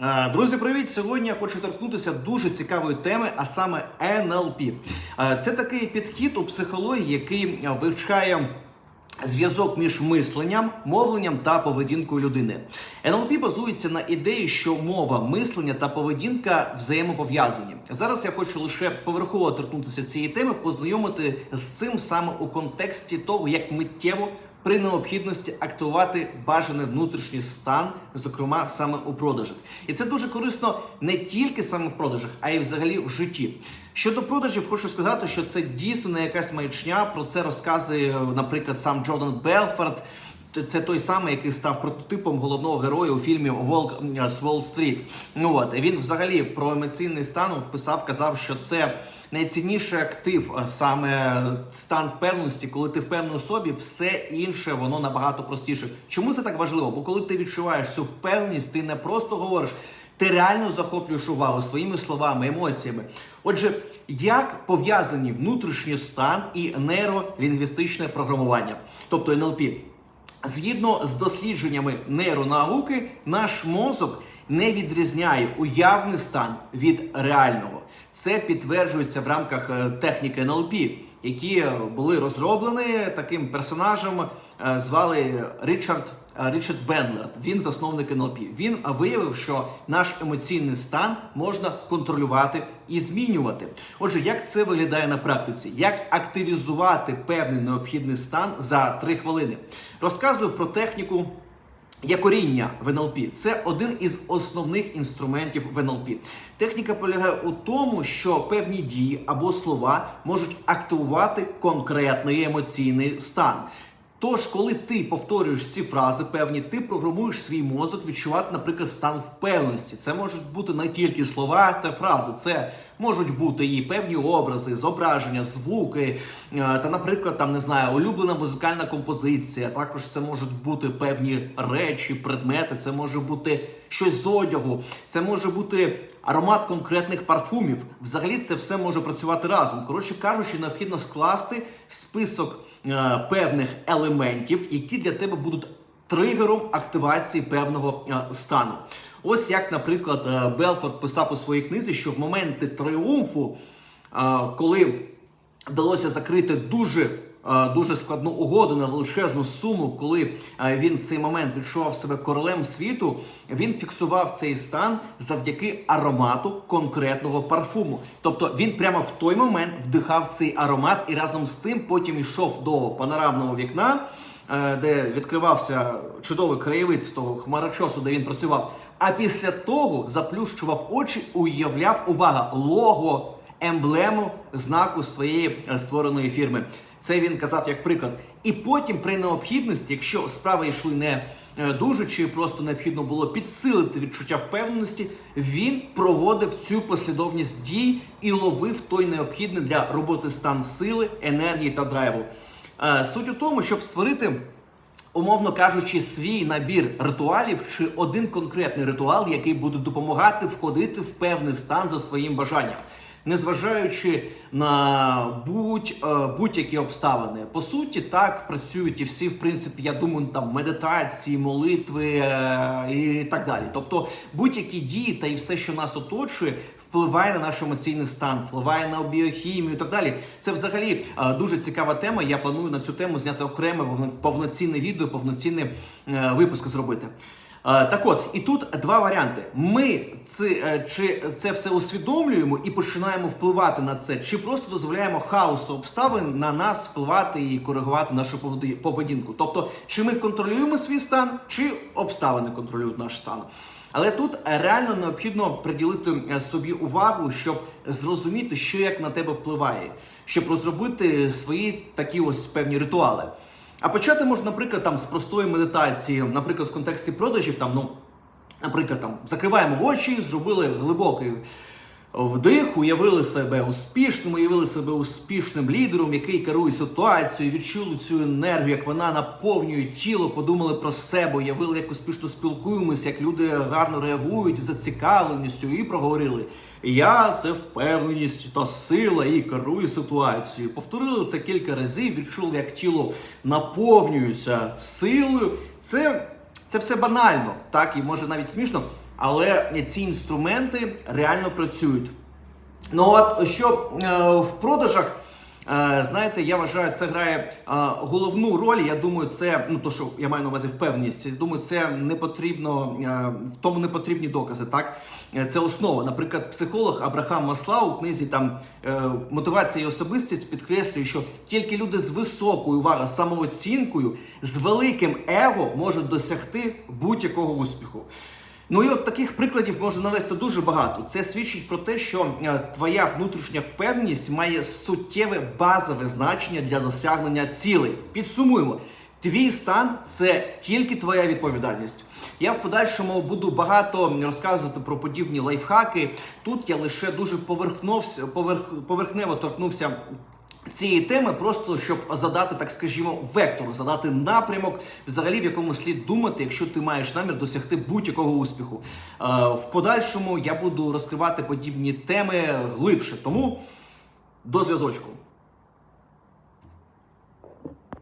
Е, Друзі, привіт! Сьогодні я хочу торкнутися дуже цікавої теми, а саме НЛП. Е, Це такий підхід у психології, який е, вивчає зв'язок між мисленням, мовленням та поведінкою людини. НЛП базується на ідеї, що мова, мислення та поведінка взаємопов'язані. Зараз я хочу лише поверхово торкнутися цієї теми, познайомити з цим саме у контексті того, як миттєво при необхідності актувати бажаний внутрішній стан, зокрема саме у продажах. І це дуже корисно не тільки саме в продажах, а й взагалі в житті. Щодо продажів, хочу сказати, що це дійсно не якась маячня. Про це розказує, наприклад, сам Джордан Белфорд. Це той самий, який став прототипом головного героя у фільмі Волк з Уолл-стріт. Ну от він взагалі про емоційний стан писав, казав, що це найцінніший актив, саме стан впевненості, коли ти впевнений у собі, все інше воно набагато простіше. Чому це так важливо? Бо коли ти відчуваєш цю впевненість, ти не просто говориш. Ти реально захоплюєш увагу своїми словами, емоціями. Отже, як пов'язані внутрішній стан і нейролінгвістичне програмування, тобто НЛП? Згідно з дослідженнями нейронауки, наш мозок не відрізняє уявний стан від реального. Це підтверджується в рамках е, техніки НЛП, які були розроблені таким персонажем, е, звали Річард. е, Річард Бендлер, він засновник НЛП. Він виявив, що наш емоційний стан можна контролювати і змінювати. Отже, як це виглядає на практиці? Як активізувати певний необхідний стан за 3 хвилини? Розказую про техніку. Якоріння в НЛП це один із основних інструментів в НЛП. Техніка полягає у тому, що певні дії або слова можуть активувати конкретний емоційний стан. Тож, коли ти повторюєш ці фрази певні, ти програмуєш свій мозок відчувати, наприклад, стан впевненості. Це можуть бути не тільки слова та фрази, це можуть бути і певні образи, зображення, звуки, е, та, наприклад, там не знаю, улюблена музикальна композиція. Також це можуть бути певні речі, предмети, це може бути щось з одягу, це може бути аромат конкретних парфумів. Взагалі, це все може працювати разом. Коротше кажучи, необхідно скласти список е, певних елементів, які для тебе будуть тригером активації певного е, стану. Ось як, наприклад, е, Белфорд писав у своїй книзі, що в моменти триумфу, е, коли вдалося закрити дуже. е, Дуже складну угоду на величезну суму, коли він в цей момент відчував себе королем світу. Він фіксував цей стан завдяки аромату конкретного парфуму. Тобто він прямо в той момент вдихав цей аромат і разом з тим потім йшов до панорамного вікна, де відкривався чудовий краєвид з того хмарочосу, де він працював. А після того заплющував очі, уявляв увага лого, емблему знаку своєї е, створеної фірми. Це він казав як приклад. І потім, при необхідності, якщо справи йшли не е, дуже, чи просто необхідно було підсилити відчуття впевненості, він проводив цю послідовність дій і ловив той необхідний для роботи стан сили, енергії та драйву. Е, Суть у тому, щоб створити умовно кажучи, свій набір ритуалів чи один конкретний ритуал, який буде допомагати входити в певний стан за своїм бажанням. Незважаючи на будь, е, будь-які обставини, по суті, так працюють і всі, в принципі, я думаю, там медитації, молитви е, і так далі. Тобто, будь-які дії та і все, що нас оточує, впливає на наш емоційний стан, впливає на біохімію і так далі. Це взагалі е, дуже цікава тема. Я планую на цю тему зняти окреме повно- повноцінне відео, повноцінний випуск зробити. Е, Так от, і тут два варіанти. Ми це, чи це все усвідомлюємо і починаємо впливати на це, чи просто дозволяємо хаосу обставин на нас впливати і коригувати нашу поведінку. Тобто, чи ми контролюємо свій стан, чи обставини контролюють наш стан. Але тут е, реально необхідно приділити е, собі увагу, щоб зрозуміти, що як на тебе впливає, щоб розробити свої такі ось певні ритуали. А почати можна, наприклад, там з простої медитації, наприклад, в контексті продажів, там, ну, наприклад, там закриваємо очі, зробили глибокий вдих, уявили себе успішним, уявили себе успішним лідером, який керує ситуацією, відчули цю енергію, як вона наповнює тіло, подумали про себе, уявили, як успішно спілкуємося, як люди гарно реагують зацікавленістю і проговорили. Я це впевненість та сила і керую ситуацією. Повторили це кілька разів, відчули, як тіло наповнюється силою. Це, це все банально, так і може навіть смішно. Але ці інструменти реально працюють. Ну от що е, в продажах. Е, Знаєте, я вважаю, це грає е, головну роль. Я думаю, це ну то, що я маю на увазі впевненість. Я думаю, це не потрібно в тому не потрібні докази. Так це основа. Наприклад, психолог Абрахам Маслау у книзі там мотивація і особистість підкреслює, що тільки люди з високою увага самооцінкою, з великим его можуть досягти будь-якого успіху. Ну і от таких прикладів можна навести дуже багато. Це свідчить про те, що е, твоя внутрішня впевненість має суттєве базове значення для досягнення цілей. Підсумуємо. Твій стан це тільки твоя відповідальність. Я в подальшому буду багато розказувати про подібні лайфхаки. Тут я лише дуже поверхновся, поверх, поверхнево торкнувся цієї теми, просто щоб задати, так скажімо, вектор, задати напрямок, взагалі в якому слід думати, якщо ти маєш намір досягти будь-якого успіху. Е, В подальшому я буду розкривати подібні теми глибше. Тому до зв'язочку.